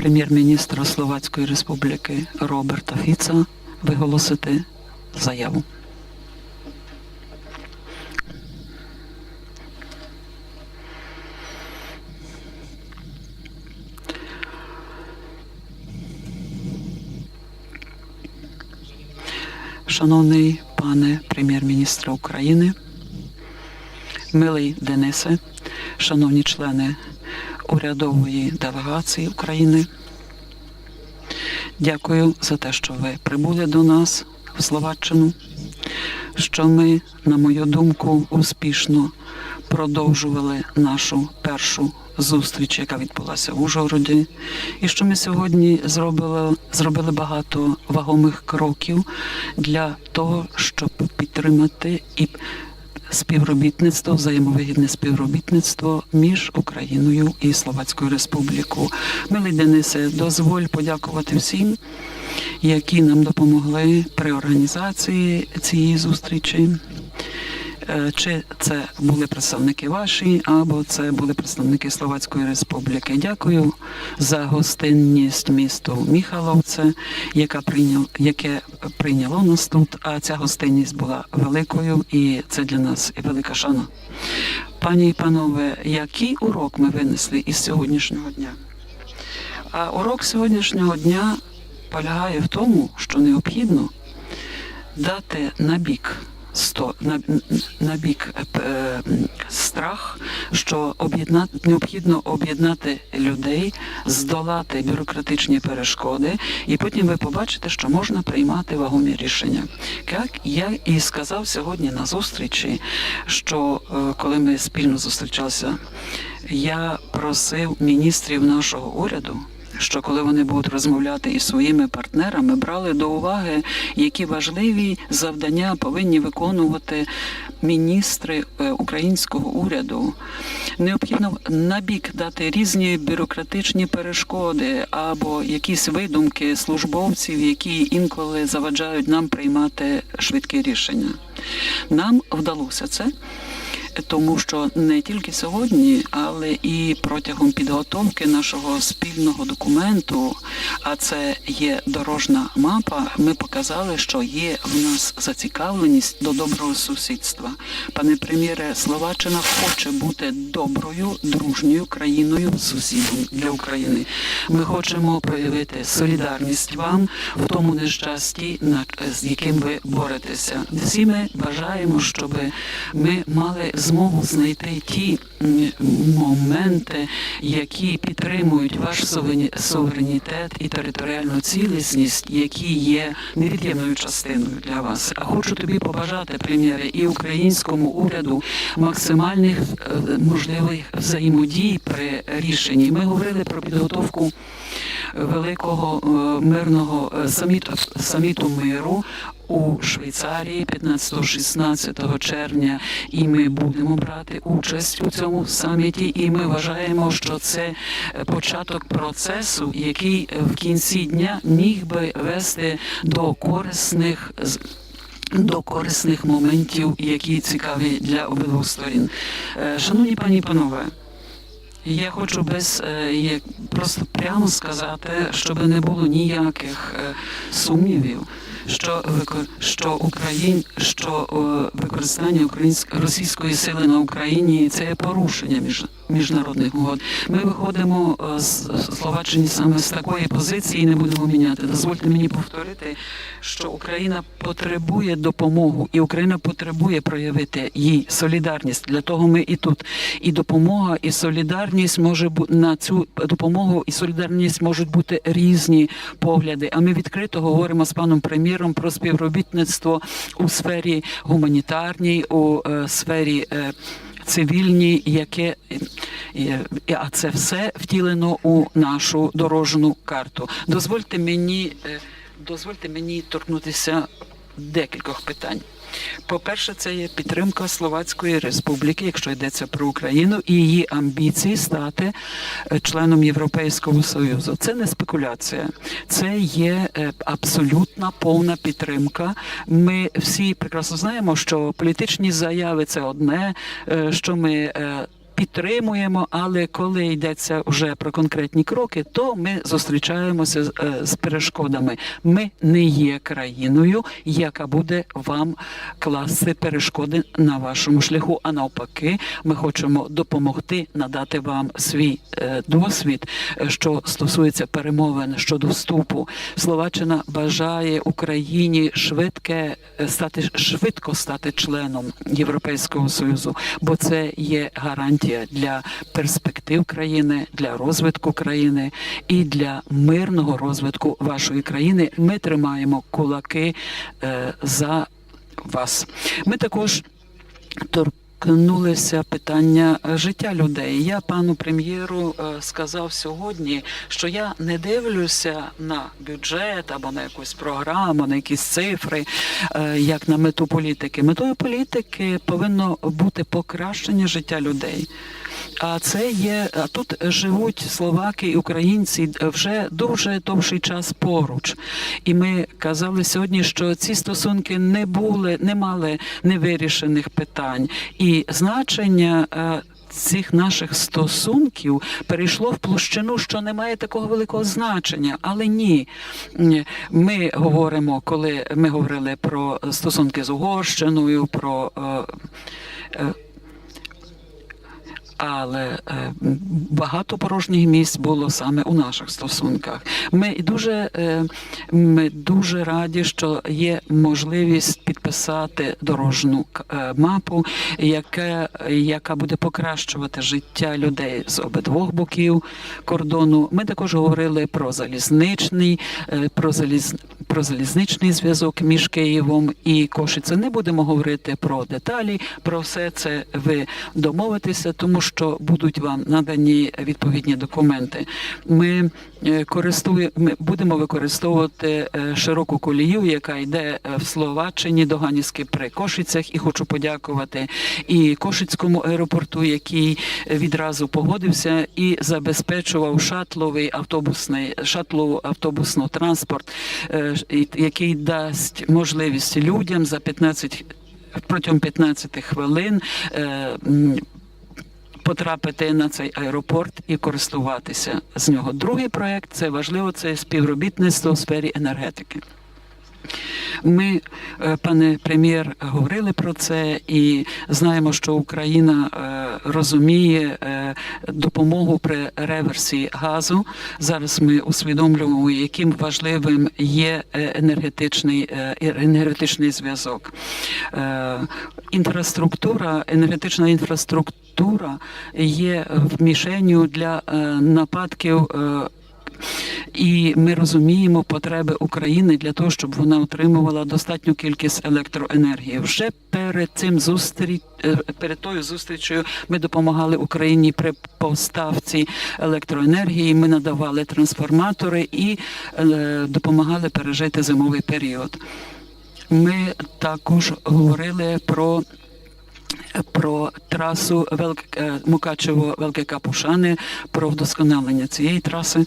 прем'єр-міністра Словацької Республіки Роберта Фіца виголосити заяву. Шановний пане прем'єр-міністра України, милий Денисе, шановні члени урядової делегації України, дякую за те, що ви прибули до нас в Словаччину, що ми, на мою думку, успішно продовжували нашу першу зустріч, яка відбулася в Ужгороді, і що ми сьогодні зробили, зробили багато вагомих кроків для того, щоб підтримати і співробітництво, взаємовигідне співробітництво між Україною і Словацькою Республікою. Милий Денисе, дозволь подякувати всім, які нам допомогли при організації цієї зустрічі. Е, Чи це були представники ваші, або це були представники Словацької Республіки? Дякую за гостинність місту Міхаловце, яка прийнял, яке прийняло нас тут. А ця гостинність була великою, і це для нас велика шана. Пані і панове, який урок ми винесли із сьогоднішнього дня? А урок сьогоднішнього дня полягає в тому, що необхідно дати набік сто на, на бік е, страх, що об'єднати необхідно об'єднати людей, здолати бюрократичні перешкоди, і потім ви побачите, що можна приймати вагомі рішення. Як я і сказав сьогодні на зустрічі, що е, коли ми спільно зустрічалися, я просив міністрів нашого уряду що коли вони будуть розмовляти із своїми партнерами, брали до уваги, які важливі завдання повинні виконувати міністри е, українського уряду. Необхідно набік дати різні бюрократичні перешкоди або якісь видумки службовців, які інколи заваджають нам приймати швидкі рішення. Нам вдалося це тому що не тільки сьогодні, але і протягом підготовки нашого спільного документу, а це є дорожна мапа. Ми показали, що є в нас зацікавленість до доброго сусідства. Пане прем'єре, Словаччина хоче бути доброю, дружньою країною сусідом для України. Ми хочемо проявити солідарність вам в тому нещасті, з яким ви боретеся. Всі ми бажаємо, щоб ми мали змогу знайти ті моменти, які підтримують ваш суверені- суверенітет і територіальну цілісність, які є невід'ємною частиною для вас. А хочу тобі побажати, прем'єре, і українському уряду максимальних е, можливих взаємодій при рішенні. Ми говорили про підготовку великого е, мирного е, саміту, саміту миру у Швейцарії 15-16 червня, і ми будемо брати участь у цьому саміті. І ми вважаємо, що це е, початок процесу, який е, в кінці дня міг би вести до корисних до корисних моментів, які цікаві для обидвох сторін. Е, Шановні пані і панове, я хочу без є- просто прямо сказати, щоб не було ніяких сумнівів, що що Україн, що е, використання української російської сили на Україні це є порушення між міжнародних угод. Ми виходимо е, з Словаччини саме з такої позиції і не будемо міняти. Дозвольте мені повторити, що Україна потребує допомогу, і Україна потребує проявити їй солідарність. Для того ми і тут. І допомога, і солідарність може бути на цю допомогу і солідарність можуть бути різні погляди. А ми відкрито говоримо з паном прем'єром про співробітництво у сфері гуманітарній, у е, сфері. цивільній, Цивільні, яке е, е, а це все втілено у нашу дорожну карту. Дозвольте мені, е, дозвольте мені торкнутися декількох питань. По-перше, це є підтримка Словацької Республіки, якщо йдеться про Україну, і її амбіції стати е, членом Європейського Союзу. Це не спекуляція, це є е, абсолютна повна підтримка. Ми всі прекрасно знаємо, що політичні заяви це одне, е, що ми. Підтримуємо, але коли йдеться вже про конкретні кроки, то ми зустрічаємося з- е, з перешкодами. Ми не є країною, яка буде вам класти перешкоди на вашому шляху. А навпаки, ми хочемо допомогти надати вам свій е, досвід, е, що стосується перемовин щодо вступу. Словаччина бажає Україні швидке стати швидко стати членом Європейського союзу, бо це є гарантія для перспектив країни, для розвитку країни і для мирного розвитку вашої країни. Ми тримаємо кулаки е, за вас. Ми також торкнулися питання життя людей. Я пану прем'єру е, сказав сьогодні, що я не дивлюся на бюджет або на якусь програму, на якісь цифри, е, як на мету політики. Метою політики повинно бути покращення життя людей. А це є тут живуть словаки і українці вже дуже довший час поруч. І ми казали сьогодні, що ці стосунки не були, не мали невирішених питань, і значення. е, Цих наших стосунків перейшло в площину, що не має такого великого значення. Але ні, ми говоримо, коли ми говорили про стосунки з Угорщиною, про е, е, але е, багато порожніх місць було саме у наших стосунках. Ми дуже, е, ми дуже раді, що є можливість підписати дорожну е, мапу, яка, яка буде покращувати життя людей з обидвох боків кордону. Ми також говорили про залізничний, про заліз, про залізничний зв'язок між Києвом і Кошицею. Не будемо говорити про деталі. Про все це ви домовитеся, тому що будуть вам надані відповідні документи. Ми е, користує, ми будемо використовувати е, широку колію, яка йде е, в Словаччині до Ганіски при Кошицях. І хочу подякувати і Кошицькому аеропорту, який відразу погодився і забезпечував шатловий автобусний шатлову автобусну транспорт, який дасть можливість людям за 15 протягом 15 хвилин. е, Потрапити на цей аеропорт і користуватися з нього. Другий проект це важливо, це співробітництво у сфері енергетики. Ми, е, пане прем'єр, говорили про це і знаємо, що Україна е, розуміє е, допомогу при реверсі газу. Зараз ми усвідомлюємо, яким важливим є енергетичний енергетичний зв'язок. Інфраструктура, енергетична інфраструктура є в мішенню для нападків. Е, і ми розуміємо потреби України для того, щоб вона отримувала достатню кількість електроенергії. Вже перед цим зустріч перед тою зустрічю ми допомагали Україні при поставці електроенергії. Ми надавали трансформатори і е, допомагали пережити зимовий період. Ми також говорили про про трасу Велке Мукачево Велике Капушани, про вдосконалення цієї траси.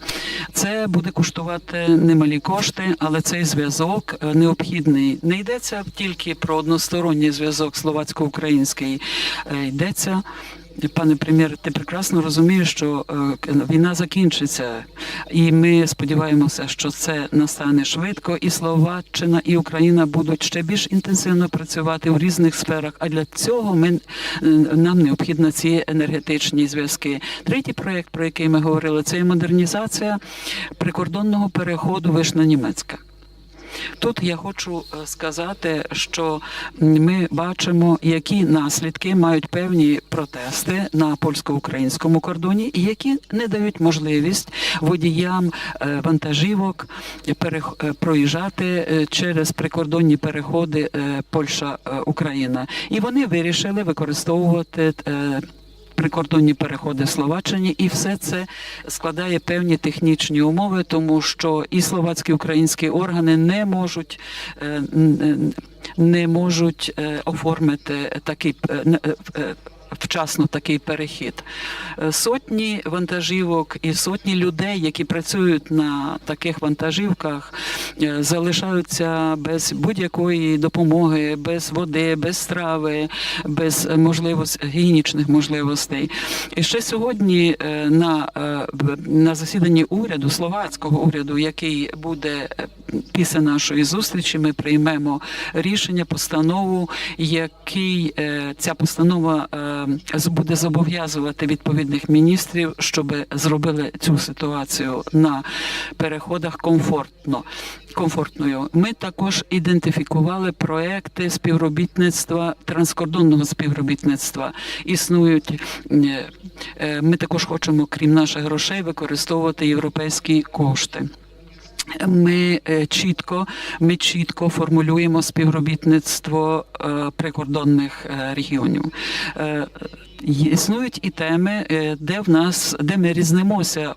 Це буде коштувати немалі кошти, але цей зв'язок е, необхідний. Не йдеться тільки про односторонній зв'язок словацько-український, е, йдеться. Пане прем'єр, ти прекрасно розумієш, що е, війна закінчиться, і ми сподіваємося, що це настане швидко, і Словаччина і Україна будуть ще більш інтенсивно працювати в різних сферах. А для цього ми е, нам необхідні ці енергетичні зв'язки. Третій проект, про який ми говорили, це модернізація прикордонного переходу Вишна Німецька. Тут я хочу е, сказати, що ми бачимо, які наслідки мають певні протести на польсько-українському кордоні, і які не дають можливість водіям е, вантажівок е, проїжджати через прикордонні переходи е, Польща-Україна. І вони вирішили використовувати. Е, Прикордонні переходи в Словаччині, і все це складає певні технічні умови, тому що і словацькі і українські органи не можуть е, н- не можуть е, оформити такий е, е, е, вчасно такий перехід. Е, Сотні вантажівок і сотні людей, які працюють на таких вантажівках, е, залишаються без будь-якої допомоги, без води, без страви, без можливостей гігієнічних можливостей. І ще сьогодні е, на, е, на засіданні уряду, словацького уряду, який буде е, після нашої зустрічі, ми приймемо рішення, постанову, який е, ця постанова е, буде зобов'язувати відповідних міністрів, щоб зробили цю ситуацію на переходах комфортно. Комфортною. Ми також ідентифікували проекти співробітництва, транскордонного співробітництва. Існують. е, е, Ми також хочемо, крім наших грошей, використовувати європейські кошти. Ми е, чітко, ми чітко формулюємо співробітництво е, прикордонних е, регіонів. Існують і теми, де в нас, де ми різнимося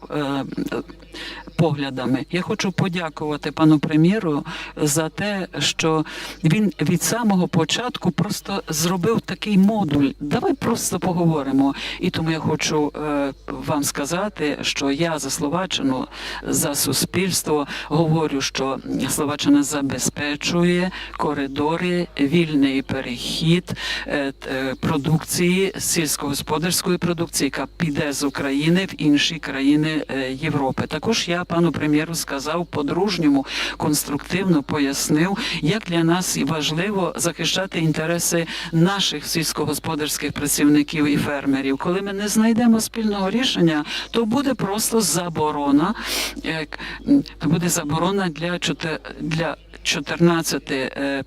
поглядами. Я хочу подякувати пану прем'єру за те, що він від самого початку просто зробив такий модуль. Давай просто поговоримо. І тому я хочу е, вам сказати, що я за Словаччину, за суспільство говорю, що Словаччина забезпечує коридори, вільний перехід е, е, продукції сільськогосподарської продукції, яка піде з України в інші країни Європи. Також я пану прем'єру сказав по-дружньому, конструктивно пояснив, як для нас важливо захищати інтереси наших сільськогосподарських працівників і фермерів. Коли ми не знайдемо спільного рішення, то буде просто заборона. е, к- м, Буде заборона для для 14 е,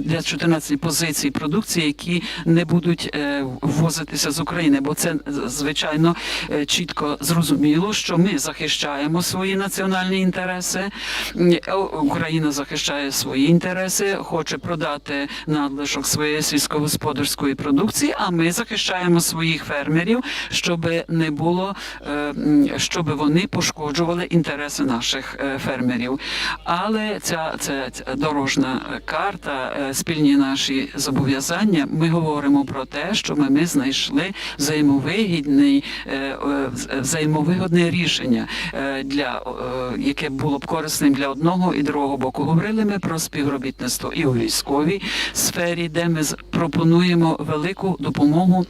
для 14 позицій продукції, які не будуть е, ввозитися з України, бо це звичайно е, чітко зрозуміло, що ми захищаємо свої національні інтереси. Е, Україна захищає свої інтереси, хоче продати надлишок своєї сільськогосподарської продукції. А ми захищаємо своїх фермерів, щоб не було, е, щоб вони пошкоджували інтереси наших е, фермерів. Але ця, ця дорожна карта, спільні наші зобов'язання. Ми говоримо про те, що ми, ми знайшли взаємовигідний е, е, взаємовигодне рішення е, е, яке було б корисним для одного і другого боку. Говорили ми про співробітництво і у військовій сфері, де ми пропонуємо велику допомогу.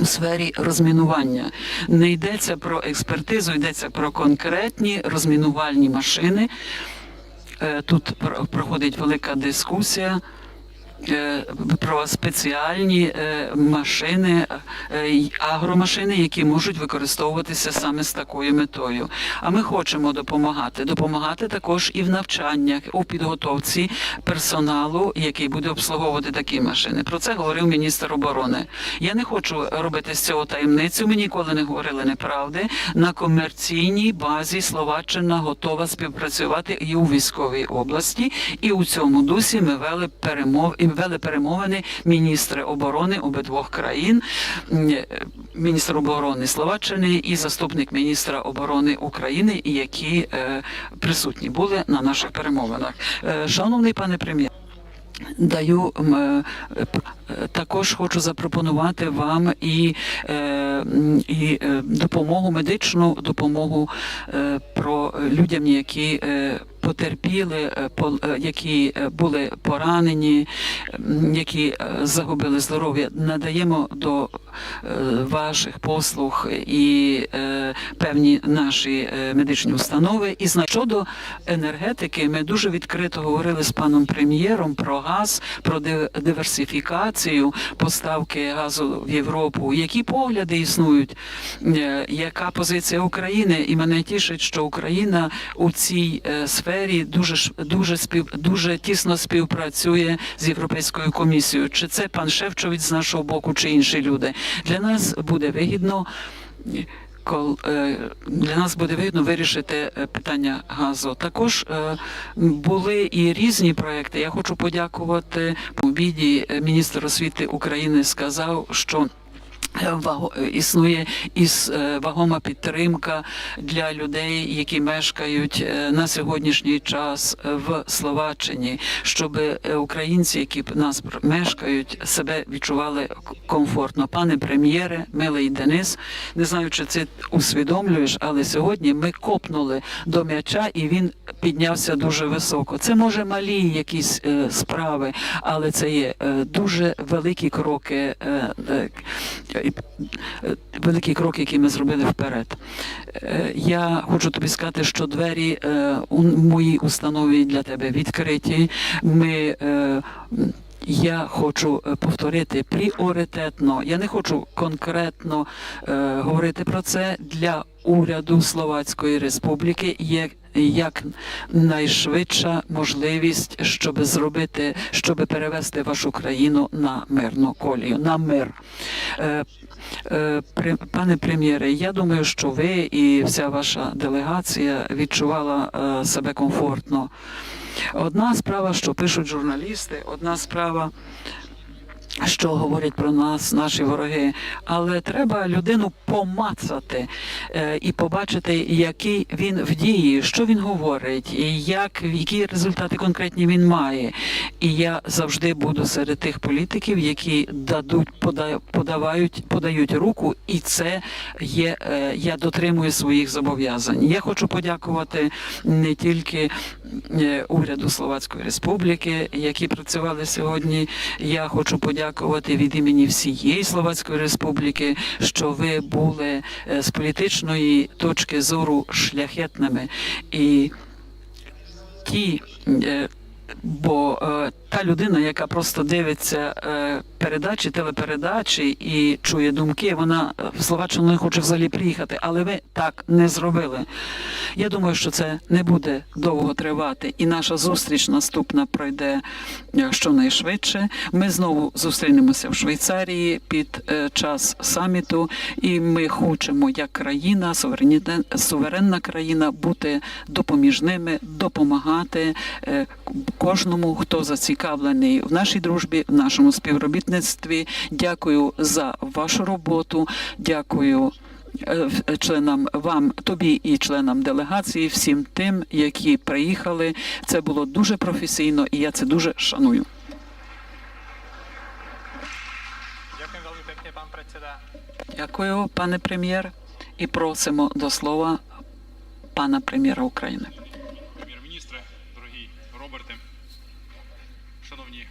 У сфері розмінування не йдеться про експертизу, йдеться про конкретні розмінувальні машини. Е, Тут про- проходить велика дискусія про спеціальні е, машини, е, агромашини, які можуть використовуватися саме з такою метою. А ми хочемо допомагати. Допомагати також і в навчаннях, у підготовці персоналу, який буде обслуговувати такі машини. Про це говорив міністр оборони. Я не хочу робити з цього таємницю. Ми ніколи не говорили неправди. На комерційній базі Словаччина готова співпрацювати і у військовій області. І у цьому дусі ми вели перемов і вели перемовини міністри оборони обидвох країн, е, міністр оборони Словаччини і заступник міністра оборони України, які е, присутні були на наших перемовинах. Е, Шановний пане прем'єр. Даю також хочу запропонувати вам і, і допомогу, медичну допомогу про людям, які потерпіли, е, е, які е, були поранені, які загубили здоров'я. Надаємо до ваших послуг і певні наші медичні установи. І щодо енергетики, ми дуже відкрито говорили з паном прем'єром про газ, про ди- диверсифікацію поставки газу в Європу. Які погляди існують? Яка позиція України? І мене тішить, що Україна у цій е, сфері дуже дуже спів дуже тісно співпрацює з Європейською комісією. Чи це пан Шевчович з нашого боку, чи інші люди? Для нас буде вигідно. Кол е, для нас буде вигідно вирішити е, питання газу. Також е, були і різні проекти. Я хочу подякувати віді. е, Міністр освіти України сказав, що Існує іс е, вагома підтримка для людей, які мешкають е, на сьогоднішній час в Словаччині, щоб е, українці, які нас мешкають, себе відчували комфортно. Пане прем'єре, милий Денис, не знаю, чи це усвідомлюєш, але сьогодні ми копнули до м'яча, і він піднявся дуже високо. Це може малі якісь справи, але це є дуже великі кроки. Е, великий крок, який ми зробили вперед. Е, Я хочу тобі сказати, що двері е, у моїй установі для тебе відкриті. Ми я хочу повторити пріоритетно. Я не хочу конкретно говорити про це для уряду Словацької Республіки. Є як найшвидша можливість, щоб зробити, щоб перевести вашу країну на мирну колію, на мир. Е, е, Пане прем'єре, я думаю, що ви і вся ваша делегація відчувала е, себе комфортно. Одна справа, що пишуть журналісти, одна справа. Що говорять про нас наші вороги, але треба людину помацати е, і побачити, який він в дії, що він говорить, і як які результати конкретні він має. І я завжди буду серед тих політиків, які дадуть, пода- подавають, подають руку, і це є. е, Я дотримую своїх зобов'язань. Я хочу подякувати не тільки уряду Словацької Республіки, які працювали сьогодні. Я хочу подякувати від імені всієї Словацької Республіки, що ви були е, з політичної точки зору шляхетними і ті. Бо е, та людина, яка просто дивиться е, передачі, телепередачі і чує думки, вона е, в Словаччину не хоче взагалі приїхати, але ви так не зробили. Я думаю, що це не буде довго тривати, і наша зустріч наступна пройде е, щонайшвидше. Ми знову зустрінемося в Швейцарії під е, час саміту, і ми хочемо, як країна, суверенна країна, бути допоміжними, допомагати е, кожному, хто зацікавлений в нашій дружбі, в нашому співробітництві. Дякую за вашу роботу. Дякую. е, Членам вам, тобі і членам делегації, всім тим, які приїхали. Це було дуже професійно, і я це дуже шаную. Дякую, пане прем'єр, і просимо до слова пана прем'єра України. Прем'єр-міністре, дорогі Роберте, шановні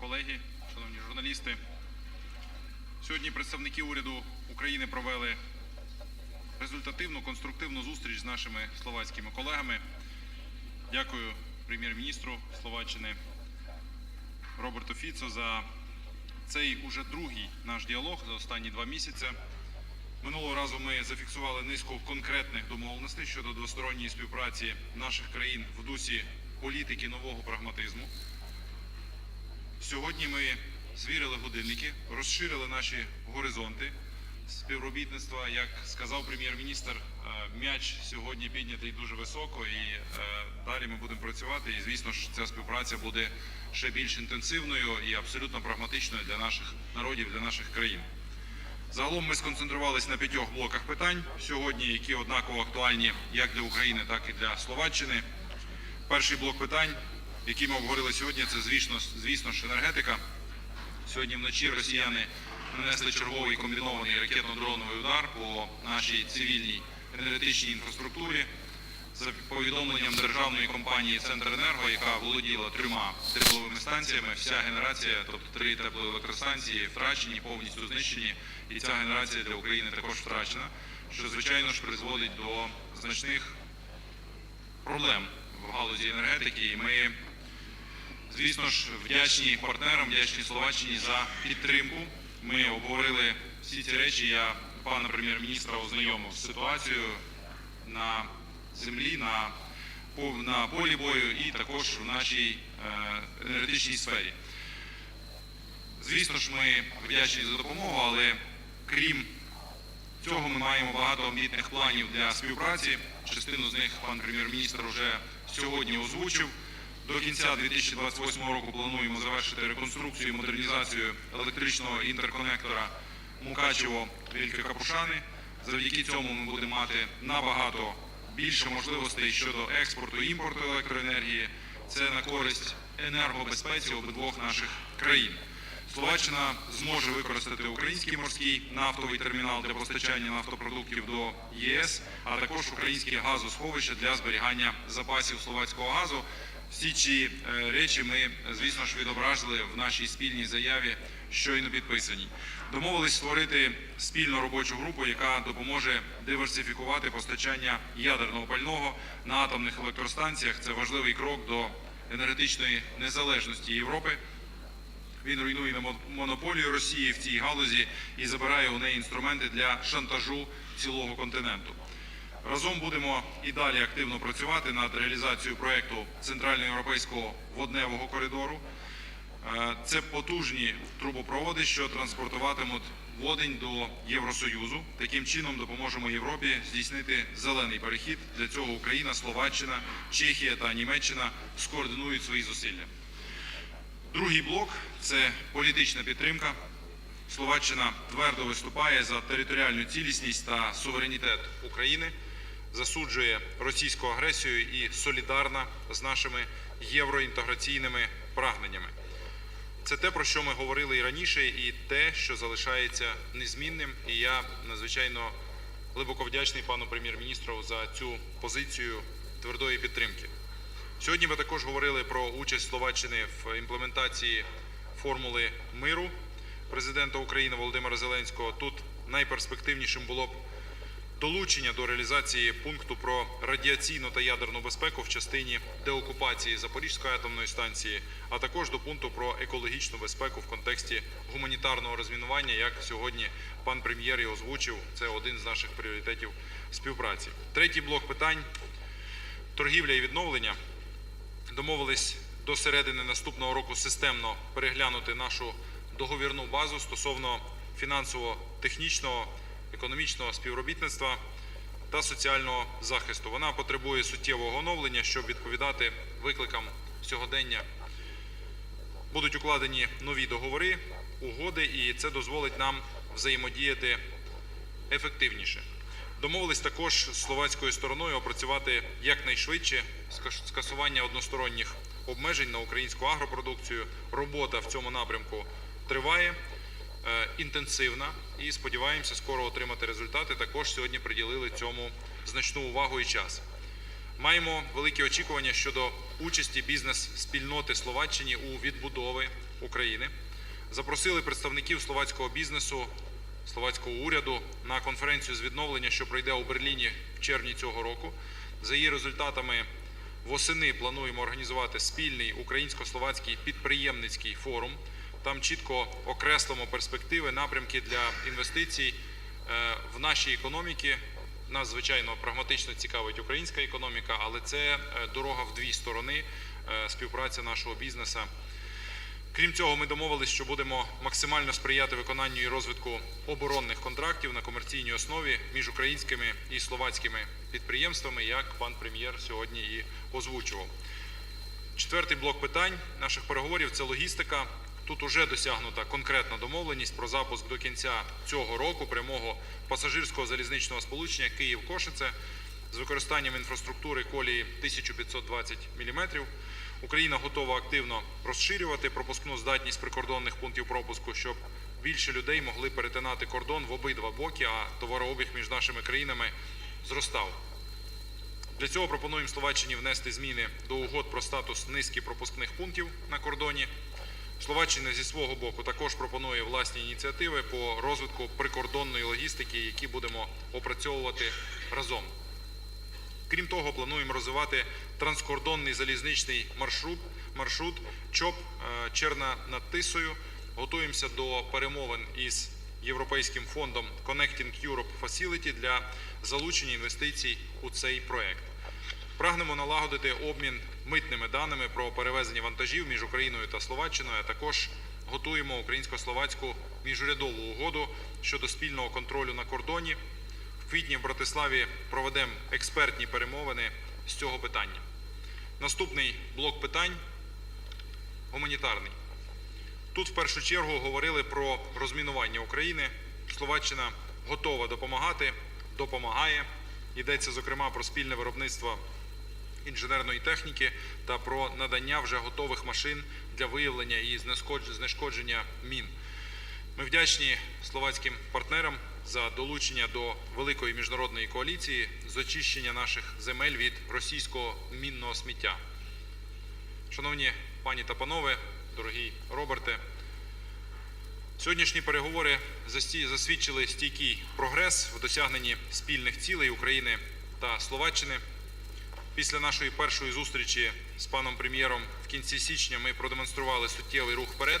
колеги, шановні журналісти. Сьогодні представники уряду України провели результативну, конструктивну зустріч з нашими словацькими колегами. Дякую прем'єр-міністру Словаччини Роберту Фіцо за цей уже другий наш діалог за останні два місяці. Минулого разу ми зафіксували низку конкретних домовленостей щодо двосторонньої співпраці наших країн в дусі політики нового прагматизму. Сьогодні ми звірили годинники, розширили наші горизонти співробітництва. Як сказав прем'єр-міністр, е, м'яч сьогодні піднятий дуже високо, і е, далі ми будемо працювати. І звісно ж, ця співпраця буде ще більш інтенсивною і абсолютно прагматичною для наших народів, для наших країн. Загалом ми сконцентрувалися на п'ятьох блоках питань сьогодні, які однаково актуальні як для України, так і для Словаччини. Перший блок питань, які ми обговорили сьогодні, це звісно, звісно ж енергетика. Сьогодні вночі росіяни нанесли черговий комбінований ракетно-дроновий удар по нашій цивільній енергетичній інфраструктурі. За повідомленням державної компанії Центренерго, яка володіла трьома тепловими станціями, вся генерація, тобто три теплоелектростанції, втрачені, повністю знищені, і ця генерація для України також втрачена, що звичайно ж призводить до значних проблем в галузі енергетики. І ми, звісно ж, вдячні партнерам, вдячні Словаччині за підтримку. Ми обговорили всі ці речі. Я пана прем'єр-міністра ознайомив з ситуацією на землі, на, на полі бою і також в нашій е, енергетичній сфері. Звісно ж, ми вдячні за допомогу, але крім цього ми маємо багато амбітних планів для співпраці. Частину з них пан прем'єр-міністр вже сьогодні озвучив. До кінця 2028 року плануємо завершити реконструкцію і модернізацію електричного інтерконектора Мукачево, Велике Капушани. Завдяки цьому ми будемо мати набагато більше можливостей щодо експорту і імпорту електроенергії. Це на користь енергобезпеці обидвох наших країн. Словаччина зможе використати український морський нафтовий термінал для постачання нафтопродуктів до ЄС, а також українське газосховище для зберігання запасів словацького газу. Всі ці е, речі ми, звісно ж, відобразили в нашій спільній заяві, щойно підписаній. Домовились створити спільну робочу групу, яка допоможе диверсифікувати постачання ядерного пального на атомних електростанціях. Це важливий крок до енергетичної незалежності Європи. Він руйнує мо- монополію Росії в цій галузі і забирає у неї інструменти для шантажу цілого континенту. Разом будемо і далі активно працювати над реалізацією проєкту Центральноєвропейського водневого коридору. Е, Це потужні трубопроводи, що транспортуватимуть водень до Євросоюзу. Таким чином допоможемо Європі здійснити зелений перехід. Для цього Україна, Словаччина, Чехія та Німеччина скоординують свої зусилля. Другий блок це політична підтримка. Словаччина твердо виступає за територіальну цілісність та суверенітет України, засуджує російську агресію і солідарна з нашими євроінтеграційними прагненнями. Це те, про що ми говорили і раніше, і те, що залишається незмінним. І я надзвичайно глибоко вдячний пану прем'єр-міністру за цю позицію твердої підтримки. Сьогодні ви також говорили про участь Словаччини в імплементації формули миру президента України Володимира Зеленського. Тут найперспективнішим було б долучення до реалізації пункту про радіаційну та ядерну безпеку в частині деокупації Запорізької атомної станції, а також до пункту про екологічну безпеку в контексті гуманітарного розмінування, як сьогодні пан прем'єр і озвучив. Це один з наших пріоритетів співпраці. Третій блок питань торгівля і відновлення домовились до середини наступного року системно переглянути нашу договірну базу стосовно фінансово-технічного, економічного співробітництва та соціального захисту. Вона потребує суттєвого оновлення, щоб відповідати викликам сьогодення. Будуть укладені нові договори, угоди, і це дозволить нам взаємодіяти ефективніше. Домовились також з словацькою стороною опрацювати якнайшвидше ска- скасування односторонніх обмежень на українську агропродукцію. Робота в цьому напрямку триває інтенсивна і сподіваємося скоро отримати результати. Також сьогодні приділили цьому значну увагу і час. Маємо великі очікування щодо участі бізнес-спільноти Словаччині у відбудови України. Запросили представників словацького бізнесу, словацького уряду на конференцію з відновлення, що пройде у Берліні в червні цього року. За її результатами восени плануємо організувати спільний українсько-словацький підприємницький форум. Там чітко окреслимо перспективи, напрямки для інвестицій е, в нашій економіки. Нас, звичайно, прагматично цікавить українська економіка, але це е, дорога в дві сторони е, співпраця нашого бізнесу. Крім цього, ми домовились, що будемо максимально сприяти виконанню і розвитку оборонних контрактів на комерційній основі між українськими і словацькими підприємствами, як пан прем'єр сьогодні і озвучував. Четвертий блок питань наших переговорів це логістика. Тут уже досягнута конкретна домовленість про запуск до кінця цього року прямого пасажирського залізничного сполучення Київ-Кошице з використанням інфраструктури колії 1520 мм. Україна готова активно розширювати пропускну здатність прикордонних пунктів пропуску, щоб більше людей могли перетинати кордон в обидва боки, а товарообіг між нашими країнами зростав. Для цього пропонуємо Словаччині внести зміни до угод про статус низки пропускних пунктів на кордоні. Словаччина зі свого боку також пропонує власні ініціативи по розвитку прикордонної логістики, які будемо опрацьовувати разом. Крім того, плануємо розвивати транскордонний залізничний маршрут, маршрут ЧОП е, Черна над Тисою. Готуємося до перемовин із Європейським фондом Connecting Europe Facility для залучення інвестицій у цей проект. Прагнемо налагодити обмін митними даними про перевезення вантажів між Україною та Словаччиною. а Також готуємо українсько-словацьку міжурядову угоду щодо спільного контролю на кордоні. В квітні в Братиславі проведемо експертні перемовини з цього питання. Наступний блок питань гуманітарний. Тут в першу чергу говорили про розмінування України. Словаччина готова допомагати, допомагає. Йдеться зокрема про спільне виробництво інженерної техніки та про надання вже готових машин для виявлення і знешкодження мін. Ми вдячні словацьким партнерам за долучення до великої міжнародної коаліції з очищення наших земель від російського мінного сміття. Шановні пані та панове, дорогий Роберте, сьогоднішні переговори засвідчили стійкий прогрес в досягненні спільних цілей України та Словаччини. Після нашої першої зустрічі з паном прем'єром в кінці січня ми продемонстрували суттєвий рух вперед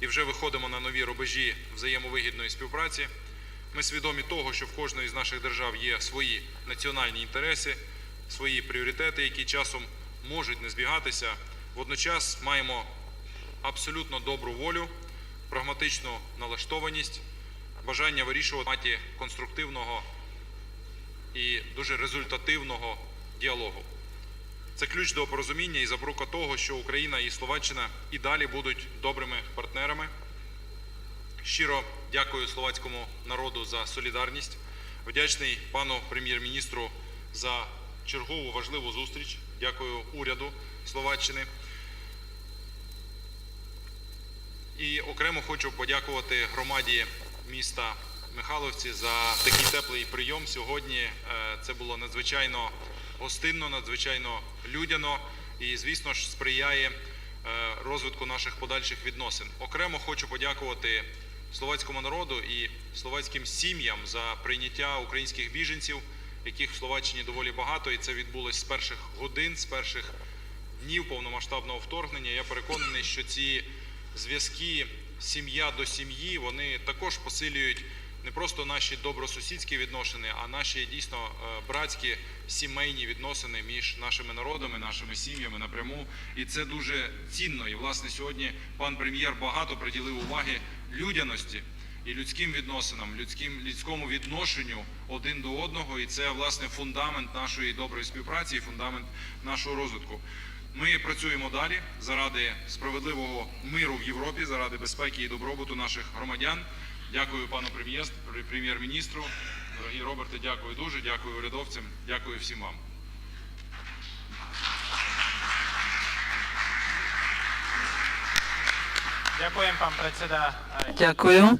і вже виходимо на нові рубежі взаємовигідної співпраці. Ми свідомі того, що в кожної з наших держав є свої національні інтереси, свої пріоритети, які часом можуть не збігатися. Водночас маємо абсолютно добру волю, прагматичну налаштованість, бажання вирішувати конструктивного і дуже результативного діалогу. Це ключ до порозуміння і запорука того, що Україна і Словаччина і далі будуть добрими партнерами. Щиро дякую словацькому народу за солідарність. Вдячний пану прем'єр-міністру за чергову важливу зустріч. Дякую уряду Словаччини. І окремо хочу подякувати громаді міста Михайловці за такий теплий прийом сьогодні. Е, Це було надзвичайно гостинно, надзвичайно людяно і, звісно ж, сприяє е, розвитку наших подальших відносин. Окремо хочу подякувати словацькому народу і словацьким сім'ям за прийняття українських біженців, яких в Словаччині доволі багато, і це відбулось з перших годин, з перших днів повномасштабного вторгнення. Я переконаний, що ці зв'язки сім'я до сім'ї вони також посилюють не просто наші добросусідські відносини, а наші дійсно е, братські сімейні відносини між нашими народами, нашими сім'ями напряму. І це дуже цінно. І власне сьогодні пан прем'єр багато приділив уваги людяності і людським відносинам, людським людському відношенню один до одного. І це власне фундамент нашої доброї співпраці, і фундамент нашого розвитку. Ми працюємо далі заради справедливого миру в Європі, заради безпеки і добробуту наших громадян. Дякую пану прем'єр- прем'єр-міністру. Дорогі Роберте, дякую дуже, дякую урядовцям, дякую всім вам. Дякую, пан председа. Дякую.